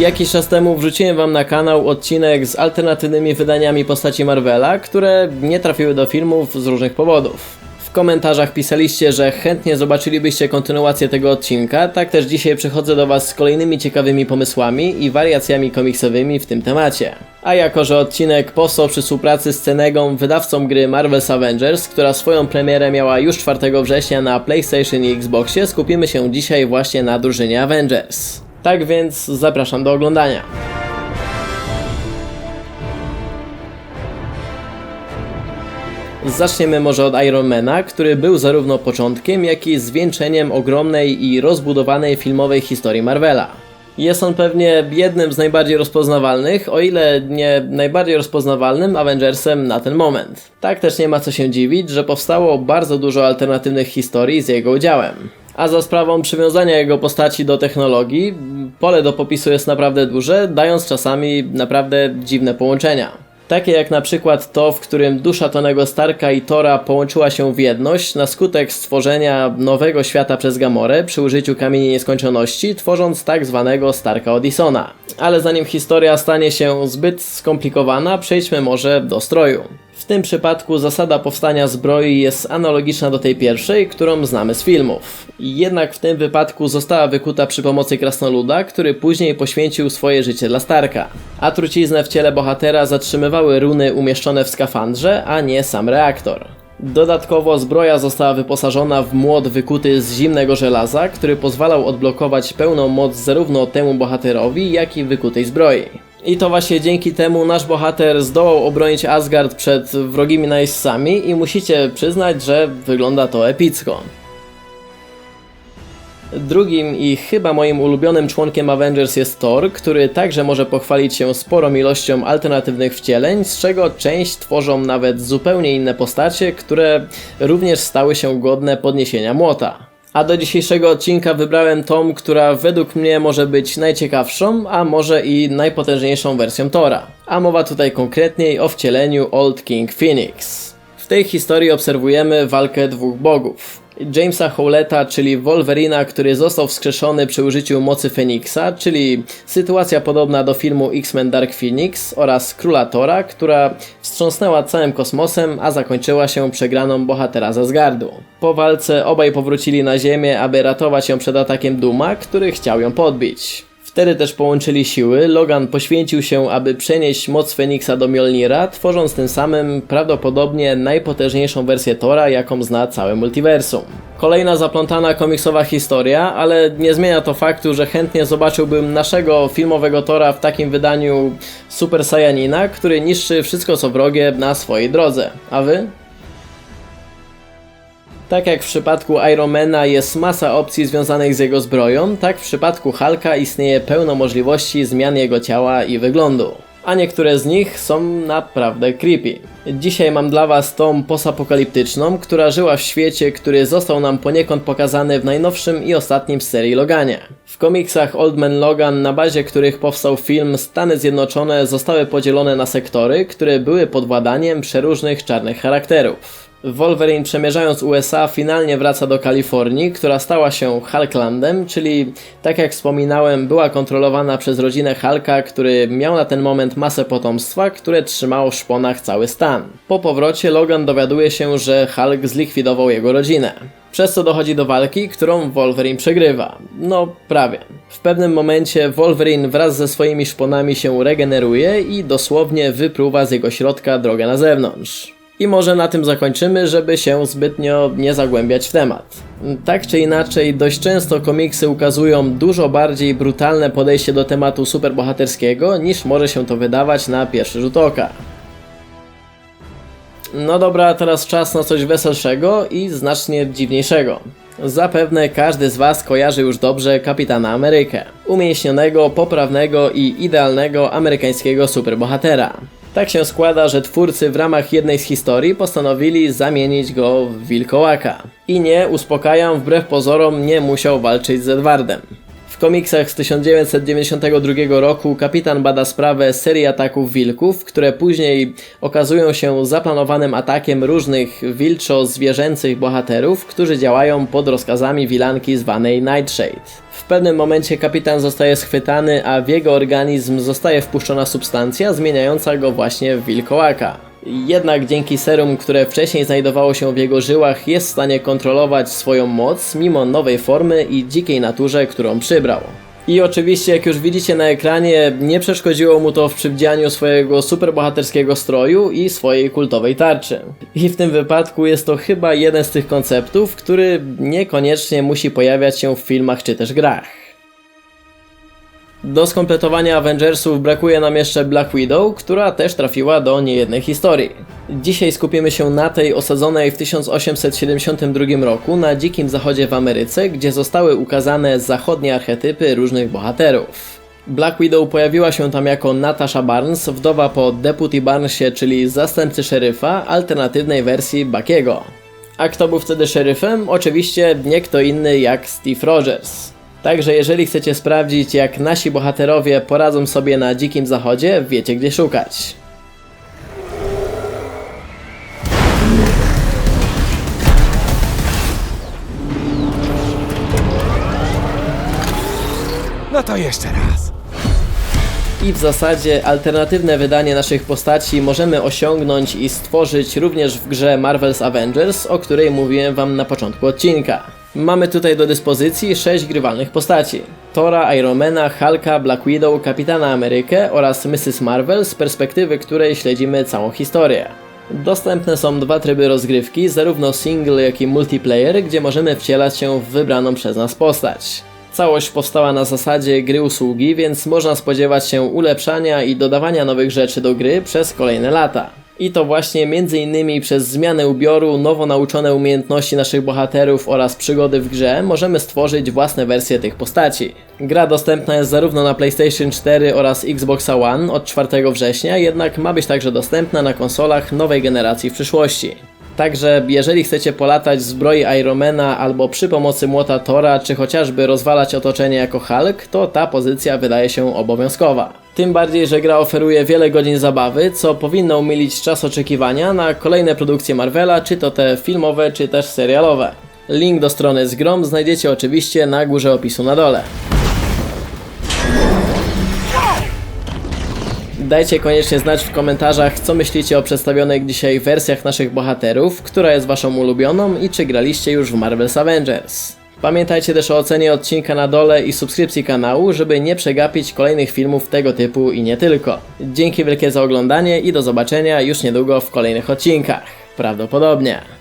Jakiś czas temu wrzuciłem wam na kanał odcinek z alternatywnymi wydaniami postaci Marvela, które nie trafiły do filmów z różnych powodów. W komentarzach pisaliście, że chętnie zobaczylibyście kontynuację tego odcinka, tak też dzisiaj przychodzę do was z kolejnymi ciekawymi pomysłami i wariacjami komiksowymi w tym temacie. A jako, że odcinek powstał przy współpracy z Cenegą, wydawcą gry Marvel's Avengers, która swoją premierę miała już 4 września na PlayStation i Xboxie, skupimy się dzisiaj właśnie na drużynie Avengers. Tak więc zapraszam do oglądania. Zaczniemy może od Ironmana, który był zarówno początkiem, jak i zwieńczeniem ogromnej i rozbudowanej filmowej historii Marvela. Jest on pewnie jednym z najbardziej rozpoznawalnych, o ile nie najbardziej rozpoznawalnym Avengersem na ten moment. Tak też nie ma co się dziwić, że powstało bardzo dużo alternatywnych historii z jego udziałem. A za sprawą przywiązania jego postaci do technologii, pole do popisu jest naprawdę duże, dając czasami naprawdę dziwne połączenia. Takie jak na przykład to, w którym dusza Tonego Starka i Tora połączyła się w jedność na skutek stworzenia nowego świata przez Gamorę przy użyciu Kamieni Nieskończoności, tworząc tak zwanego Starka Odisona. Ale zanim historia stanie się zbyt skomplikowana, przejdźmy może do stroju. W tym przypadku zasada powstania zbroi jest analogiczna do tej pierwszej, którą znamy z filmów. Jednak w tym wypadku została wykuta przy pomocy krasnoluda, który później poświęcił swoje życie dla Starka. A truciznę w ciele bohatera zatrzymywały runy umieszczone w skafandrze, a nie sam reaktor. Dodatkowo zbroja została wyposażona w młot wykuty z zimnego żelaza, który pozwalał odblokować pełną moc zarówno temu bohaterowi, jak i wykutej zbroi. I to właśnie dzięki temu nasz bohater zdołał obronić Asgard przed wrogimi najeźdźcami i musicie przyznać, że wygląda to epicko. Drugim i chyba moim ulubionym członkiem Avengers jest Thor, który także może pochwalić się sporą ilością alternatywnych wcieleń, z czego część tworzą nawet zupełnie inne postacie, które również stały się godne podniesienia młota. A do dzisiejszego odcinka wybrałem tą, która według mnie może być najciekawszą, a może i najpotężniejszą wersją Tora. A mowa tutaj konkretniej o wcieleniu Old King Phoenix. W tej historii obserwujemy walkę dwóch bogów. Jamesa Howleta, czyli Wolverina, który został wskrzeszony przy użyciu mocy Feniksa, czyli sytuacja podobna do filmu X-Men Dark Phoenix oraz Króla Tora, która wstrząsnęła całym kosmosem, a zakończyła się przegraną bohatera z Asgardu. Po walce obaj powrócili na Ziemię, aby ratować ją przed atakiem Duma, który chciał ją podbić. Wtedy też połączyli siły, Logan poświęcił się, aby przenieść moc Feniksa do Mjolnira, tworząc tym samym prawdopodobnie najpotężniejszą wersję Tora, jaką zna całe multiversum. Kolejna zaplątana komiksowa historia, ale nie zmienia to faktu, że chętnie zobaczyłbym naszego filmowego Tora w takim wydaniu Super Saiyanina, który niszczy wszystko co wrogie na swojej drodze. A wy? Tak jak w przypadku Ironmana jest masa opcji związanych z jego zbroją, tak w przypadku Hulka istnieje pełno możliwości zmian jego ciała i wyglądu. A niektóre z nich są naprawdę creepy. Dzisiaj mam dla was tą posapokaliptyczną, która żyła w świecie, który został nam poniekąd pokazany w najnowszym i ostatnim z serii Loganie. W komiksach Old Man Logan, na bazie których powstał film, Stany Zjednoczone zostały podzielone na sektory, które były pod władaniem przeróżnych czarnych charakterów. Wolverine przemierzając USA finalnie wraca do Kalifornii, która stała się Hulklandem, czyli tak jak wspominałem była kontrolowana przez rodzinę Hulka, który miał na ten moment masę potomstwa, które trzymało w szponach cały stan. Po powrocie Logan dowiaduje się, że Hulk zlikwidował jego rodzinę. Przez co dochodzi do walki, którą Wolverine przegrywa. No, prawie. W pewnym momencie Wolverine wraz ze swoimi szponami się regeneruje i dosłownie wypruwa z jego środka drogę na zewnątrz. I może na tym zakończymy, żeby się zbytnio nie zagłębiać w temat. Tak czy inaczej, dość często komiksy ukazują dużo bardziej brutalne podejście do tematu superbohaterskiego, niż może się to wydawać na pierwszy rzut oka. No dobra, teraz czas na coś weselszego i znacznie dziwniejszego. Zapewne każdy z Was kojarzy już dobrze Kapitana Amerykę. Umięśnionego, poprawnego i idealnego amerykańskiego superbohatera. Tak się składa, że twórcy w ramach jednej z historii postanowili zamienić go w wilkołaka. I nie, uspokajam, wbrew pozorom nie musiał walczyć z Edwardem. W komiksach z 1992 roku kapitan bada sprawę serii ataków wilków, które później okazują się zaplanowanym atakiem różnych wilczo-zwierzęcych bohaterów, którzy działają pod rozkazami wilanki zwanej Nightshade. W pewnym momencie kapitan zostaje schwytany, a w jego organizm zostaje wpuszczona substancja zmieniająca go właśnie w wilkołaka. Jednak dzięki serum, które wcześniej znajdowało się w jego żyłach, jest w stanie kontrolować swoją moc mimo nowej formy i dzikiej naturze, którą przybrał. I oczywiście, jak już widzicie na ekranie, nie przeszkodziło mu to w przywdzianiu swojego superbohaterskiego stroju i swojej kultowej tarczy. I w tym wypadku jest to chyba jeden z tych konceptów, który niekoniecznie musi pojawiać się w filmach czy też grach. Do skompletowania Avengersów brakuje nam jeszcze Black Widow, która też trafiła do niejednej historii. Dzisiaj skupimy się na tej osadzonej w 1872 roku na Dzikim Zachodzie w Ameryce, gdzie zostały ukazane zachodnie archetypy różnych bohaterów. Black Widow pojawiła się tam jako Natasha Barnes, wdowa po Deputy Barnesie, czyli zastępcy szeryfa alternatywnej wersji Buckiego. A kto był wtedy szeryfem? Oczywiście nie kto inny jak Steve Rogers. Także jeżeli chcecie sprawdzić jak nasi bohaterowie poradzą sobie na dzikim zachodzie, wiecie gdzie szukać. No to jeszcze raz. I w zasadzie alternatywne wydanie naszych postaci możemy osiągnąć i stworzyć również w grze Marvel's Avengers, o której mówiłem wam na początku odcinka. Mamy tutaj do dyspozycji 6 grywalnych postaci. Tora, Ironmana, Hulka, Black Widow, Kapitana Amerykę oraz Mrs. Marvel, z perspektywy której śledzimy całą historię. Dostępne są dwa tryby rozgrywki, zarówno single jak i multiplayer, gdzie możemy wcielać się w wybraną przez nas postać. Całość powstała na zasadzie gry usługi, więc można spodziewać się ulepszania i dodawania nowych rzeczy do gry przez kolejne lata. I to właśnie m.in. przez zmianę ubioru, nowo nauczone umiejętności naszych bohaterów oraz przygody w grze możemy stworzyć własne wersje tych postaci. Gra dostępna jest zarówno na PlayStation 4 oraz Xbox One od 4 września, jednak ma być także dostępna na konsolach nowej generacji w przyszłości. Także jeżeli chcecie polatać zbroi Ironmana albo przy pomocy młota Tora, czy chociażby rozwalać otoczenie jako Hulk, to ta pozycja wydaje się obowiązkowa. Tym bardziej, że gra oferuje wiele godzin zabawy, co powinno umilić czas oczekiwania na kolejne produkcje Marvela, czy to te filmowe, czy też serialowe. Link do strony z grom znajdziecie oczywiście na górze opisu na dole. Dajcie koniecznie znać w komentarzach, co myślicie o przedstawionych dzisiaj wersjach naszych bohaterów, która jest waszą ulubioną i czy graliście już w Marvel's Avengers. Pamiętajcie też o ocenie odcinka na dole i subskrypcji kanału, żeby nie przegapić kolejnych filmów tego typu i nie tylko. Dzięki wielkie za oglądanie i do zobaczenia już niedługo w kolejnych odcinkach. Prawdopodobnie.